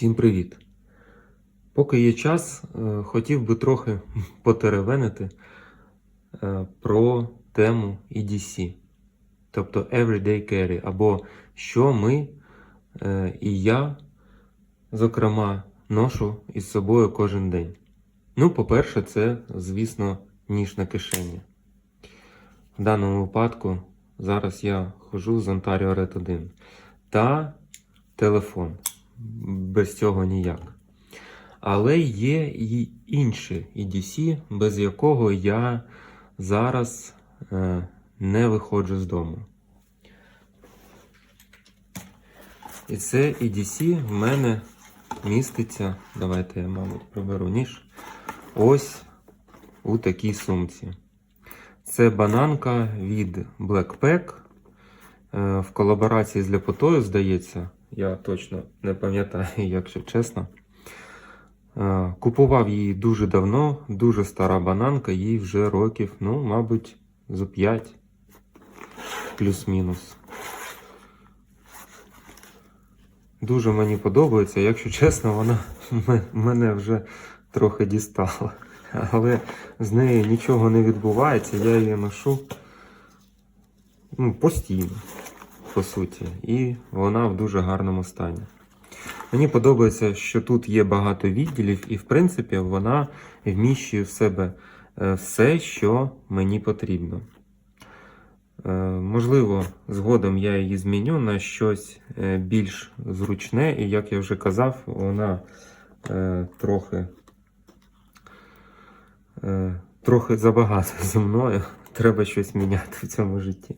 Всім привіт! Поки є час, е, хотів би трохи потеревенити е, про тему EDC, тобто Everyday Carry, або що ми е, і я, зокрема, ношу із собою кожен день. Ну, по-перше, це, звісно, ніж на кишені. В даному випадку зараз я ходжу з Ontario Red 1 та телефон. Без цього ніяк. Але є і інші EDC, без якого я зараз е, не виходжу з дому. І це EDC в мене міститься. Давайте я, мабуть, приберу ніж. Ось у такій сумці. Це бананка від Blackpack е, в колаборації з Ляпотою, здається. Я точно не пам'ятаю, якщо чесно. Купував її дуже давно, дуже стара бананка, їй вже років, ну, мабуть, за 5 плюс-мінус. Дуже мені подобається, якщо чесно, вона мене вже трохи дістала. Але з нею нічого не відбувається, я її ношу ну, постійно, по суті, і вона в дуже гарному стані. Мені подобається, що тут є багато відділів, і в принципі вона вміщує в себе е, все, що мені потрібно. Е, Можливо, згодом я її зміню на щось е, більш зручне, і як я вже казав, вона трохи, трохи забагато зі мною. Треба щось міняти в цьому житті.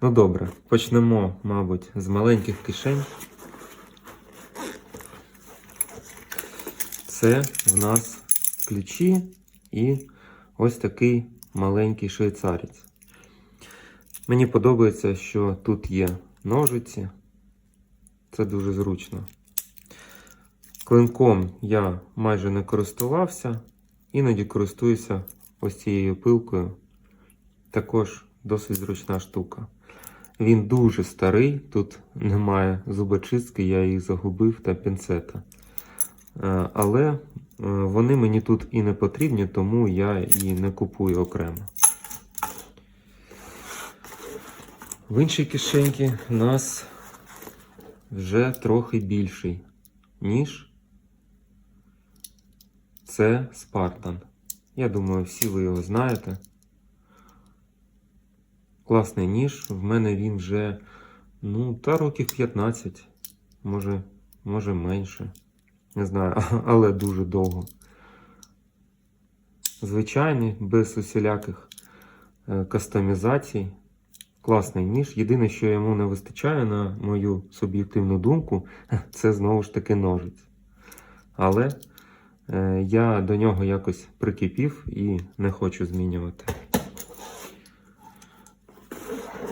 Ну добре, почнемо, мабуть, з маленьких кишень. Це в нас ключі і ось такий маленький швейцарець. Мені подобається, що тут є ножиці. Це дуже зручно. Клинком я майже не користувався, іноді користуюся ось цією пилкою. Також досить зручна штука. Він дуже старий, тут немає зубочистки, я їх загубив та пінцета. Е, Але е, вони мені тут і не потрібні, тому я і не купую окремо. В іншій кишеньці у нас вже трохи більший ніж це Spartan. Я думаю, всі ви його знаєте. Класний ніж. В мене він вже, ну, та років 15, може, може менше. Не знаю, але дуже довго. Звичайний, без усіляких е, кастомізацій. Класний ніж. Єдине, що йому не вистачає, на мою суб'єктивну думку, це знову ж таки ножиць. Але е, я до нього якось прикипів і не хочу змінювати.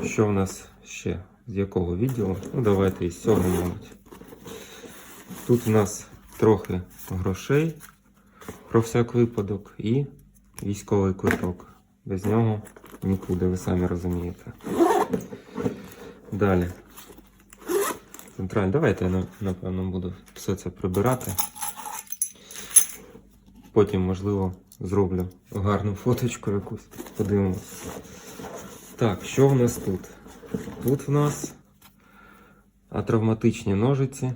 Що в нас ще? З якого відділу? Ну, давайте із цього, мабуть. Тут у нас трохи грошей про всяк випадок і військовий квиток. Без нього нікуди, ви самі розумієте. Далі. Центральний. Давайте я напевно буду все це прибирати. Потім, можливо, зроблю гарну фоточку якусь. Подивимось. Так, що в нас тут? Тут в нас атравматичні ножиці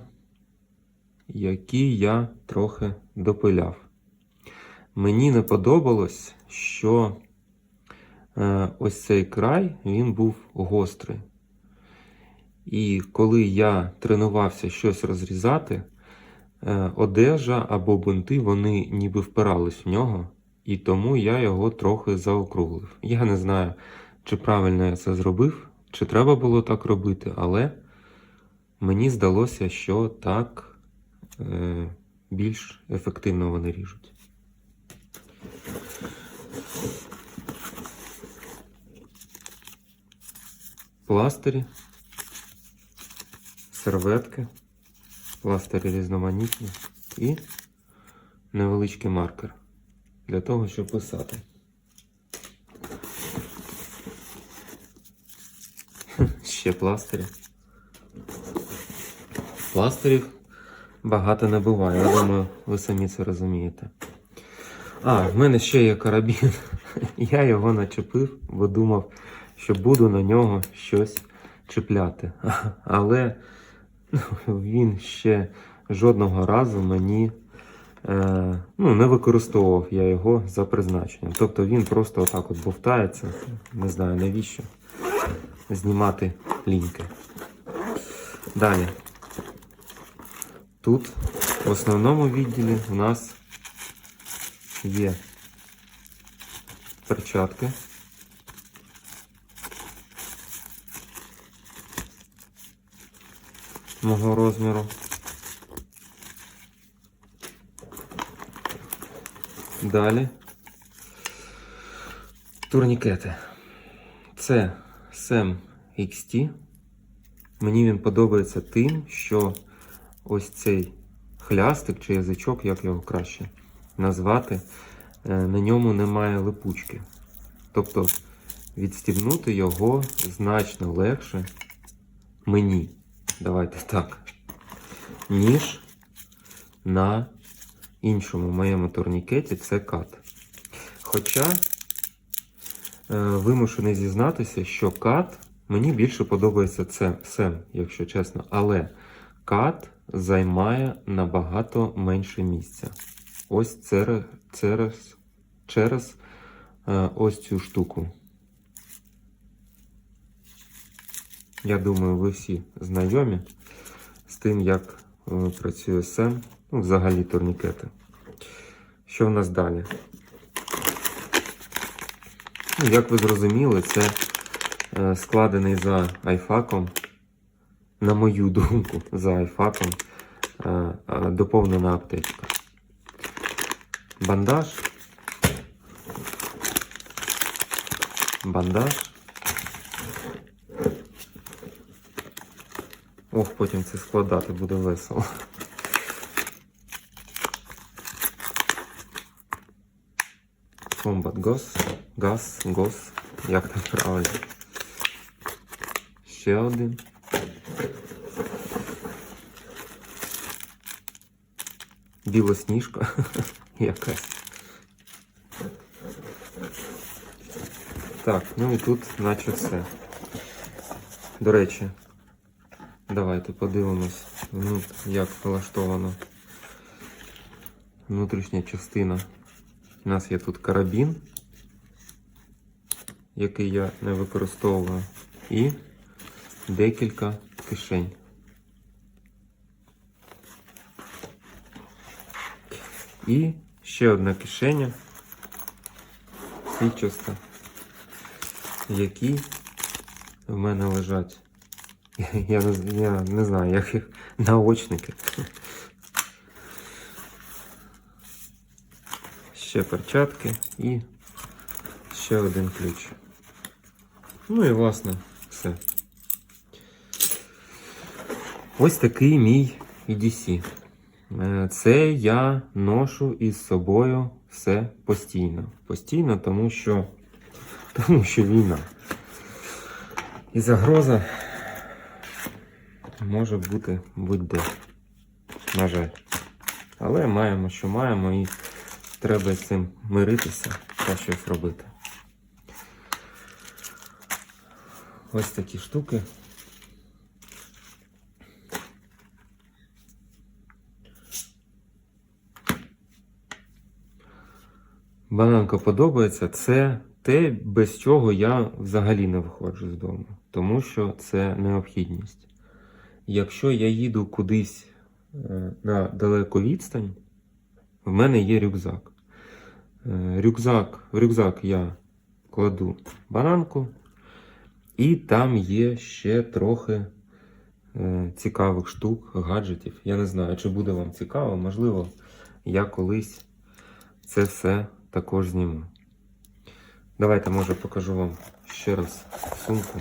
які я трохи допиляв. Мені не подобалось, що е, ось цей край він був гострий. І коли я тренувався щось розрізати, е, одежа або бунти вони ніби впирались в нього, і тому я його трохи заокруглив. Я не знаю, чи правильно я це зробив, чи треба було так робити, але мені здалося, що так е, більш ефективно вони ріжуть. Пластирі, серветки, пластирі різноманітні і невеличкий маркер для того, щоб писати. Ще пластирі. Пластирів багато не буває. Я думаю, ви самі це розумієте. А, в мене ще є карабін. Я його начепив, бо думав, що буду на нього щось чіпляти. Але ну, він ще жодного разу мені е, ну, не використовував я його за призначенням. Тобто він просто отак от бовтається. Не знаю навіщо знімати ліньки. Далі. Тут в основному відділі у нас є перчатки. Мого розміру. Далі. Турнікети. Це Sam XT. Мені він подобається тим, що ось цей хлястик чи язичок, як його краще назвати, е, на ньому немає липучки. Тобто відстібнути його значно легше мені, давайте так, ніж на іншому моєму турнікеті це кат. Хоча вимушений зізнатися, що кат мені більше подобається це сем, якщо чесно, але кат займає набагато менше місця. Ось через, через, через е, ось цю штуку. Я думаю, ви всі знайомі з тим, як е, працює сем, ну, взагалі турнікети. Що в нас далі? Ну, як ви зрозуміли, це е, складений за айфаком, на мою думку, за айфаком е, е, доповнена аптечка. Бандаж. Бандаж. Ох, потім це складати буде весело. Комбат гос, газ, гос, як там правильно. Ще один. Білосніжка якась. Так, ну і тут наче все. До речі, давайте подивимось, як влаштовано внутрішня частина. У нас є тут карабін, який я не використовую, і декілька кишень. І ще одна кишеня свічаста, в якій в мене лежать. Я не, я не знаю, як їх наочники. Ще перчатки і ще один ключ. Ну і власне все. Ось такий мій EDC. Е, Це я ношу із собою все постійно. Постійно, тому що, тому що війна. І загроза може бути будь-де. На жаль. Але маємо, що маємо, і треба з цим миритися та щось робити. Ось такі штуки. Бананка подобається. Це те, без чого я взагалі не виходжу з дому, тому що це необхідність. Якщо я їду кудись е, на далеку відстань, в мене є рюкзак. Е, Рюкзак, в рюкзак я кладу бананку, і там є ще трохи е, цікавих штук, гаджетів. Я не знаю, чи буде вам цікаво, можливо, я колись це все також зніму. Давайте, може, покажу вам ще раз сумку.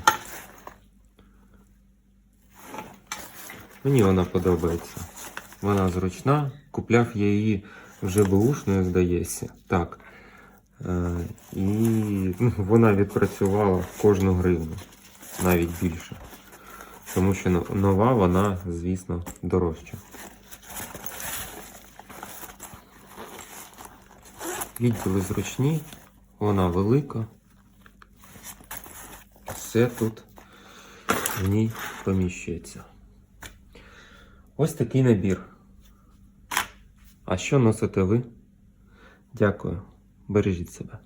Мені вона подобається. Вона зручна. Купляв я її вже бушною, здається. Так. Е, і ну, вона відпрацювала кожну гривню, навіть більше. Тому що нова вона, звісно, дорожча. Відділи зручні, вона велика. Все тут в ній поміщується. Ось такий набір. А що носите ви? Дякую. Бережіть себе.